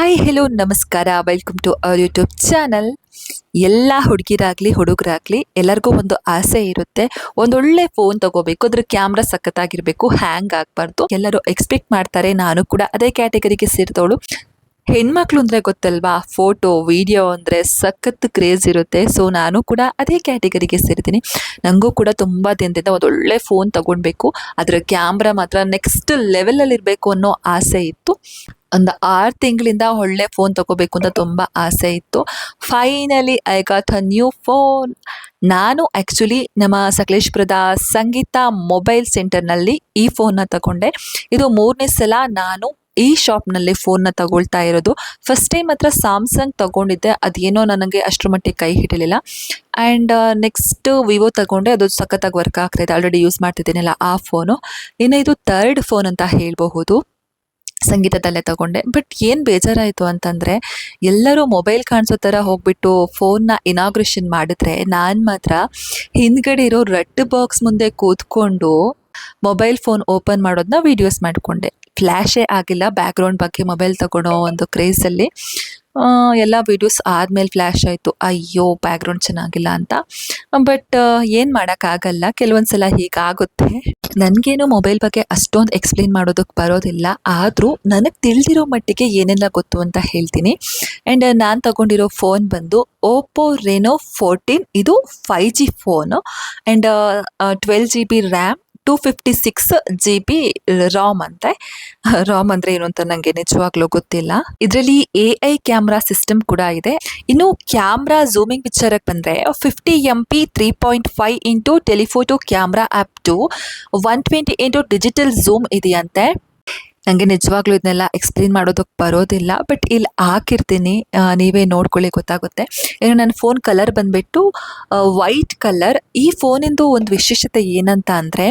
Hi hello ನಮಸ್ಕಾರ. Welcome to our YouTube channel ಎಲ್ಲ ಹುಡುಗಿರಾಗ್ಲಿ, ಹುಡುಗರಾಗ್ಲಿ, ಎಲ್ಲರಿಗೂ ಒಂದು ಆಸೆ ಇರುತ್ತೆ. ಒಂದೊಳ್ಳೆ ಫೋನ್ ತಗೋಬೇಕು. ಅದ್ರ ಕ್ಯಾಮ್ರಾ ಸಖತ್ತಾಗಿರ್ಬೇಕು. ಹ್ಯಾಂಗ್ ಆಗಬಾರ್ದು. ಎಲ್ಲರೂ ಎಕ್ಸ್ಪೆಕ್ಟ್ ಮಾಡ್ತಾರೆ. ನಾನು ಕೂಡ ಅದೇ ಕ್ಯಾಟಗರಿಗೆ ಸೇರಿದವಳು. ಹೆಣ್ಮಕ್ಳು ಅಂದರೆ ಗೊತ್ತಲ್ವಾ? ಫೋಟೋ, ವಿಡಿಯೋ ಅಂದ್ರೆ ಸಖತ್ ಕ್ರೇಜ್ ಇರುತ್ತೆ. ಸೊ ನಾನು ಕೂಡ ಅದೇ ಕ್ಯಾಟಗರಿಗೆ ಸೇರಿದ್ದೀನಿ ನನಗೂ ಕೂಡ ತುಂಬಾ ದಿನದಿಂದ ಒಂದೊಳ್ಳೆ ಫೋನ್ ತಗೊಳ್ಬೇಕು ಅದರ ಕ್ಯಾಮ್ರಾ ಮಾತ್ರ ನೆಕ್ಸ್ಟ್ ಲೆವೆಲಲ್ಲಿ ಇರಬೇಕು ಅನ್ನೋ ಆಸೆ ಇತ್ತು. ಒಂದು ಆರು ತಿಂಗಳಿಂದ ಒಳ್ಳೆ ಫೋನ್ ತಗೋಬೇಕು ಅಂತ ತುಂಬ ಆಸೆ ಇತ್ತು. Finally I got a new phone ನಾನು ಆ್ಯಕ್ಚುಲಿ ನಮ್ಮ ಸಕಲೇಶ್ಪುರದ ಸಂಗೀತ ಮೊಬೈಲ್ ಸೆಂಟರ್ನಲ್ಲಿ ಈ ಫೋನ್ನ ತಗೊಂಡೆ. ಇದು ಮೂರನೇ ಸಲ ನಾನು ಈ ಶಾಪ್ನಲ್ಲಿ ಫೋನ್ನ ತಗೊಳ್ತಾ ಇರೋದು. ಫಸ್ಟ್ ಟೈಮ್ ಹತ್ರ ಸ್ಯಾಮ್ಸಂಗ್ ತಗೊಂಡಿದ್ದೆ. ಅದೇನೋ ನನಗೆ ಅಷ್ಟರ ಮಟ್ಟಿಗೆ ಕೈ ಹಿಡಲಿಲ್ಲ. ಆ್ಯಂಡ್ ನೆಕ್ಸ್ಟ್ ವಿವೋ ತಗೊಂಡೆ. ಅದು ಸಖತ್ತಾಗಿ ವರ್ಕ್ ಆಗ್ತಾಯಿದೆ ಆಲ್ರೆಡಿ ಯೂಸ್ ಮಾಡ್ತಿದ್ದೀನಲ್ಲ ಆ ಫೋನು. ಇನ್ನು ಇದು ಥರ್ಡ್ ಫೋನ್ ಅಂತ ಹೇಳಬಹುದು. ಸಂಗೀತದಲ್ಲೇ ತಗೊಂಡೆ. ಬಟ್ ಏನು ಬೇಜಾರಾಯಿತು ಅಂತಂದರೆ, ಎಲ್ಲರೂ ಮೊಬೈಲ್ ಕಾಣಿಸೋ ಥರ ಹೋಗ್ಬಿಟ್ಟು ಫೋನ್ನ ಇನಾಗ್ರೇಷನ್ ಮಾಡಿದ್ರೆ ನಾನು ಮಾತ್ರ ಹಿಂದ್ಗಡೆ ಇರೋ ರೆಡ್ ಬಾಕ್ಸ್ ಮುಂದೆ ಕೂತ್ಕೊಂಡು ಮೊಬೈಲ್ ಫೋನ್ ಓಪನ್ ಮಾಡೋದನ್ನ ವೀಡಿಯೋಸ್ ಮಾಡಿಕೊಂಡೆ. ಫ್ಲ್ಯಾಶೇ ಆಗಿಲ್ಲ ಬ್ಯಾಕ್ಗ್ರೌಂಡ್ ಬಗ್ಗೆ ಮೊಬೈಲ್ ತಗೊಳೋ ಒಂದು ಕ್ರೇಜಲ್ಲಿ ಎಲ್ಲ ವೀಡಿಯೋಸ್ ಆದಮೇಲೆ ಫ್ಲ್ಯಾಶ್ ಆಯಿತು. ಅಯ್ಯೋ ಬ್ಯಾಕ್ಗ್ರೌಂಡ್ ಚೆನ್ನಾಗಿಲ್ಲ ಅಂತ. ಬಟ್ ಏನು ಮಾಡೋಕ್ಕಾಗಲ್ಲ. ಕೆಲವೊಂದು ಸಲ ಹೀಗಾಗುತ್ತೆ. ನನಗೇನು ಮೊಬೈಲ್ ಬಗ್ಗೆ ಅಷ್ಟೊಂದು ಎಕ್ಸ್ಪ್ಲೇನ್ ಮಾಡೋದಕ್ಕೆ ಬರೋದಿಲ್ಲ. ಆದರೂ ನನಗೆ ತಿಳಿದಿರೋ ಮಟ್ಟಿಗೆ ಏನೆಲ್ಲ ಗೊತ್ತು ಅಂತ ಹೇಳ್ತೀನಿ. ಆ್ಯಂಡ್ ನಾನು ತಗೊಂಡಿರೋ ಫೋನ್ ಬಂದು ಓಪೋ ರೆನೋ ಫೋರ್ಟೀನ್ ಇದು five G phone and twelve G B RAM two fifty six G B RAM ಅಂತೆ. ರಾಮ್ ಅಂದ್ರೆ ಏನು ಅಂತ ನಂಗೆ ನಿಜವಾಗ್ಲೂ ಗೊತ್ತಿಲ್ಲ. ಇದರಲ್ಲಿ ಎ ಐ ಕ್ಯಾಮ್ರಾ ಸಿಸ್ಟಮ್ ಕೂಡ ಇದೆ. ಇನ್ನು ಕ್ಯಾಮ್ರಾ ಝೂಮಿಂಗ್ ವಿಚಾರಕ್ಕೆ ಬಂದ್ರೆ fifty M P three point five into telephoto camera up to one twenty into digital zoom ಇದೆಯಂತೆ. ನನಗೆ ನಿಜವಾಗ್ಲೂ ಇದನ್ನೆಲ್ಲ ಎಕ್ಸ್ಪ್ಲೇನ್ ಮಾಡೋದಕ್ಕೆ ಬರೋದಿಲ್ಲ ಬಟ್ ಇಲ್ಲಿ ಹಾಕಿರ್ತೀನಿ. ನೀವೇ ನೋಡ್ಕೊಳ್ಳಿ, ಗೊತ್ತಾಗುತ್ತೆ. ಏನು ನನ್ನ ಫೋನ್ ಕಲರ್ ಬಂದುಬಿಟ್ಟು ವೈಟ್ ಕಲರ್ ಈ ಫೋನಿಂದು ಒಂದು ವಿಶೇಷತೆ ಏನಂತ ಅಂದರೆ,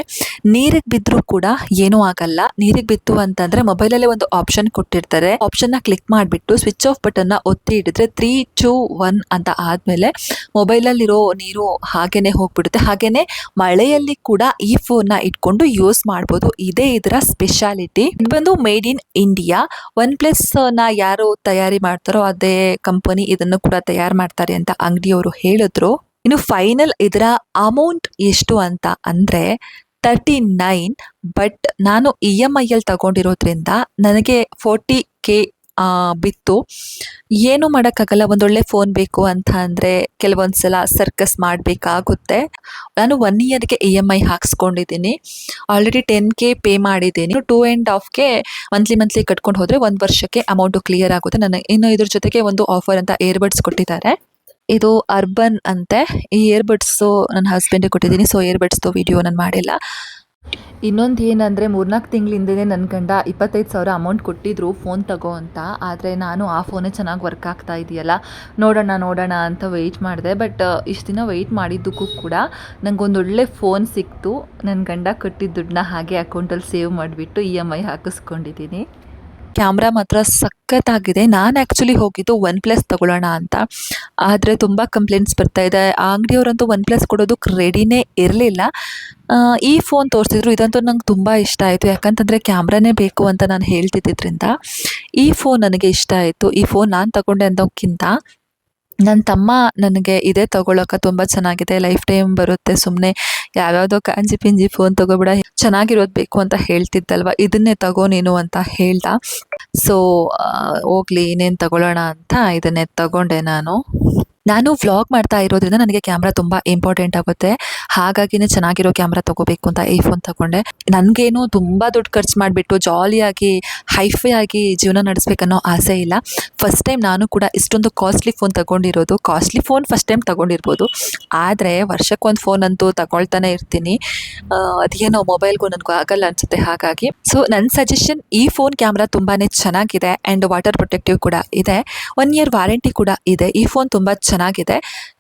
ನೀರಿಗೆ ಬಿದ್ದರೂ ಕೂಡ ಏನೂ ಆಗಲ್ಲ. ನೀರಿಗೆ ಬಿತ್ತು ಅಂತಂದರೆ ಮೊಬೈಲಲ್ಲೇ ಒಂದು ಆಪ್ಷನ್ ಕೊಟ್ಟಿರ್ತಾರೆ. ಆಪ್ಷನ್ನ ಕ್ಲಿಕ್ ಮಾಡಿಬಿಟ್ಟು ಸ್ವಿಚ್ ಆಫ್ ಬಟನ್ನ ಒತ್ತಿ ಹಿಡಿದ್ರೆ ತ್ರೀ ಟು ಒನ್ ಅಂತ ಆದಮೇಲೆ ಮೊಬೈಲಲ್ಲಿರೋ ನೀರು ಹಾಗೇನೆ ಹೋಗ್ಬಿಡುತ್ತೆ. ಹಾಗೆಯೇ ಮಳೆಯಲ್ಲಿ ಕೂಡ ಈ ಫೋನ್ನ ಇಟ್ಕೊಂಡು ಯೂಸ್ ಮಾಡ್ಬೋದು. ಇದೇ ಇದರ ಸ್ಪೆಷಾಲಿಟಿ ಬಂದು made in India. OnePlus ಯಾರು ತಯಾರಿ ಮಾಡ್ತಾರೋ ಅದೇ ಕಂಪನಿ ಇದನ್ನು ಕೂಡ ತಯಾರು ಮಾಡ್ತಾರೆ ಅಂತ ಅಂಗಡಿಯವರು ಹೇಳಿದ್ರು. ಇನ್ನು ಫೈನಲ್ ಇದರ ಅಮೌಂಟ್ ಎಷ್ಟು ಅಂತ ಅಂದ್ರೆ ತರ್ಟಿ ನೈನ್, ಬಟ್ ನಾನು ಇ ಎಂ ಐ ತಗೊಂಡಿರೋದ್ರಿಂದ ನನಗೆ ಫೋರ್ಟಿ ಕೆ ಬಿತ್ತು. ಏನು ಮಾಡೋಕ್ಕಾಗಲ್ಲ, ಒಂದೊಳ್ಳೆ ಫೋನ್ ಬೇಕು ಅಂತ ಅಂದರೆ ಕೆಲವೊಂದು ಸಲ ಸರ್ಕಸ್ ಮಾಡಬೇಕಾಗುತ್ತೆ. ನಾನು ಒನ್ ಇಯರ್ಗೆ ಇ ಎಂ ಐ ಹಾಕ್ಸ್ಕೊಂಡಿದ್ದೀನಿ. ಆಲ್ರೆಡಿ ಟೆನ್ ಕೆ ಪೇ ಮಾಡಿದ್ದೀನಿ. ಟೂ ಆ್ಯಂಡ್ ಹಾಫ್ಗೆ ಮಂತ್ಲಿ ಮಂತ್ಲಿ ಕಟ್ಕೊಂಡು ಹೋದರೆ ಒಂದು ವರ್ಷಕ್ಕೆ ಅಮೌಂಟು ಕ್ಲಿಯರ್ ಆಗುತ್ತೆ. ನನಗೆ ಇನ್ನು ಇದ್ರ ಜೊತೆಗೆ ಒಂದು ಆಫರ್ ಅಂತ ಏರ್ಬಡ್ಸ್ ಕೊಟ್ಟಿದ್ದಾರೆ. ಇದು ಅರ್ಬನ್ ಅಂತೆ. ಈ ಇಯರ್ಬಡ್ಸು ನನ್ನ ಹಸ್ಬೆಂಡಿಗೆ ಕೊಟ್ಟಿದ್ದೀನಿ ಸೊ ಇಯರ್ಬಡ್ಸ್ದು ವಿಡಿಯೋ ನಾನು ಮಾಡಿಲ್ಲ. ಇನ್ನೊಂದು ಏನಂದರೆ ಮೂರ್ನಾಲ್ಕು ತಿಂಗಳಿಂದನೇ ನನ್ನ ಗಂಡ ಇಪ್ಪತ್ತೈದು ಸಾವಿರ ಅಮೌಂಟ್ ಕೊಟ್ಟಿದ್ರು ಫೋನ್ ತಗೋ ಅಂತ. ಆದರೆ ನಾನು ಆ ಫೋನೇ ಚೆನ್ನಾಗಿ ವರ್ಕ್ ಆಗ್ತಾ ಇದೆಯಲ್ಲ, ನೋಡೋಣ ನೋಡೋಣ ಅಂತ ವೆಯ್ಟ್ ಮಾಡಿದೆ. ಬಟ್ ಇಷ್ಟು ದಿನ ವೆಯ್ಟ್ ಮಾಡಿದ್ದಕ್ಕೂ ಕೂಡ ನನಗೊಂದೊಳ್ಳೆ ಫೋನ್ ಸಿಕ್ತು. ನನ್ನ ಗಂಡ ಕೊಟ್ಟಿದ್ದ ದುಡ್ಡನ್ನ ಹಾಗೆ ಅಕೌಂಟಲ್ಲಿ ಸೇವ್ ಮಾಡಿಬಿಟ್ಟು ಇ ಎಂ ಐ ಹಾಕಿಸ್ಕೊಂಡಿದ್ದೀನಿ ಕ್ಯಾಮ್ರಾ ಮಾತ್ರ ಸಖತ್ತಾಗಿದೆ. ನಾನು ಆ್ಯಕ್ಚುಲಿ ಹೋಗಿದ್ದು ಒನ್ ಪ್ಲಸ್ ತಗೊಳ್ಳೋಣ ಅಂತ. ಆದರೆ ತುಂಬ ಕಂಪ್ಲೇಂಟ್ಸ್ ಬರ್ತಾ ಇದೆ. ಆ ಅಂಗಡಿಯವರಂತೂ ಒನ್ ಪ್ಲಸ್ ಕೊಡೋದಕ್ಕೆ ರೆಡಿನೇ ಇರಲಿಲ್ಲ ಈ ಫೋನ್ ತೋರಿಸಿದ್ರು. ಇದಂತೂ ನಂಗೆ ತುಂಬ ಇಷ್ಟ ಆಯಿತು. ಯಾಕಂತಂದರೆ ಕ್ಯಾಮ್ರಾನೇ ಬೇಕು ಅಂತ ನಾನು ಹೇಳ್ತಿದ್ದಿದ್ರಿಂದ. ಈ ಫೋನ್ ನನಗೆ ಇಷ್ಟ ಆಯಿತು. ಈ ಫೋನ್ ನಾನು ತಗೊಂಡೆ ಅನ್ನೋಕ್ಕಿಂತ ನನ್ನ ತಮ್ಮ ನನಗೆ ಇದೇ ತಗೊಳಕ ತುಂಬ ಚೆನ್ನಾಗಿದೆ, ಲೈಫ್ ಟೈಮ್ ಬರುತ್ತೆ ಸುಮ್ಮನೆ ಯಾವ್ಯಾವುದೋ ಕಾಂಜಿ ಪಿಂಜಿ ಫೋನ್ ತಗೋಬಿಡ, ಚೆನ್ನಾಗಿರೋದು ಬೇಕು ಅಂತ ಹೇಳ್ತಿದ್ದಲ್ವ? ಇದನ್ನೇ ತಗೋ ನೀನು ಅಂತ ಹೇಳ್ದ. ಸೊ ಹೋಗ್ಲಿ, ಇನ್ನೇನು ತಗೊಳ್ಳೋಣ ಅಂತ ಇದನ್ನೇ ತಗೊಂಡೆ ನಾನು. ನಾನು ವ್ಲಾಗ್ ಮಾಡ್ತಾ ಇರೋದ್ರಿಂದ ನನಗೆ ಕ್ಯಾಮ್ರಾ ತುಂಬ ಇಂಪಾರ್ಟೆಂಟ್ ಆಗುತ್ತೆ. ಹಾಗಾಗಿನೇ ಚೆನ್ನಾಗಿರೋ ಕ್ಯಾಮ್ರಾ ತಗೋಬೇಕು ಅಂತ ಈ ಫೋನ್ ತಗೊಂಡೆ. ನನಗೇನು ತುಂಬ ದುಡ್ಡು ಖರ್ಚು ಮಾಡಿಬಿಟ್ಟು ಜಾಲಿಯಾಗಿ ಹೈಫೈ ಆಗಿ ಜೀವನ ನಡೆಸ್ಬೇಕನ್ನೋ ಆಸೆ ಇಲ್ಲ. ಫಸ್ಟ್ ಟೈಮ್ ನಾನು ಕೂಡ ಇಷ್ಟೊಂದು ಕಾಸ್ಟ್ಲಿ ಫೋನ್ ತಗೊಂಡಿರೋದು. ಕಾಸ್ಟ್ಲಿ ಫೋನ್ ಫಸ್ಟ್ ಟೈಮ್ ತಗೊಂಡಿರ್ಬೋದು. ಆದರೆ ವರ್ಷಕ್ಕೊಂದು ಫೋನ್ ಅಂತೂ ತಗೊಳ್ತಾನೆ ಇರ್ತೀನಿ. ಅದೇನೋ ಮೊಬೈಲ್ಗೂ ನನಗೂ ಆಗಲ್ಲ ಅನಿಸುತ್ತೆ ಹಾಗಾಗಿ. ಸೊ ನನ್ನ ಸಜೆಷನ್ ಈ ಫೋನ್ ಕ್ಯಾಮ್ರಾ ತುಂಬಾ ಚೆನ್ನಾಗಿದೆ ಆ್ಯಂಡ್ ವಾಟರ್ ಪ್ರೊಟೆಕ್ಟಿವ್ ಕೂಡ ಇದೆ. ಒನ್ ಇಯರ್ ವಾರಂಟಿ ಕೂಡ ಇದೆ. ಈ ಫೋನ್ ತುಂಬ ಚೆನ್ನಾಗಿದೆ.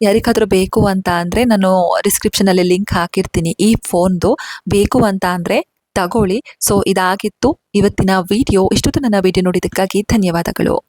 ಯಾರಿಗಾದರೂ ಬೇಕು ಅಂತ ಅಂದರೆ ನಾನು ಡಿಸ್ಕ್ರಿಪ್ಷನಲ್ಲಿ ಲಿಂಕ್ ಹಾಕಿರ್ತೀನಿ. ಈ ಫೋನ್ದು ಬೇಕು ಅಂತ ಅಂದರೆ ತಗೊಳ್ಳಿ. ಸೊ ಇದಾಗಿತ್ತು. ಇವತ್ತಿನ ವಿಡಿಯೋ ಇಷ್ಟೊತ್ತು ನನ್ನ ವಿಡಿಯೋ ನೋಡಿದ್ದಕ್ಕಾಗಿ ಧನ್ಯವಾದಗಳು.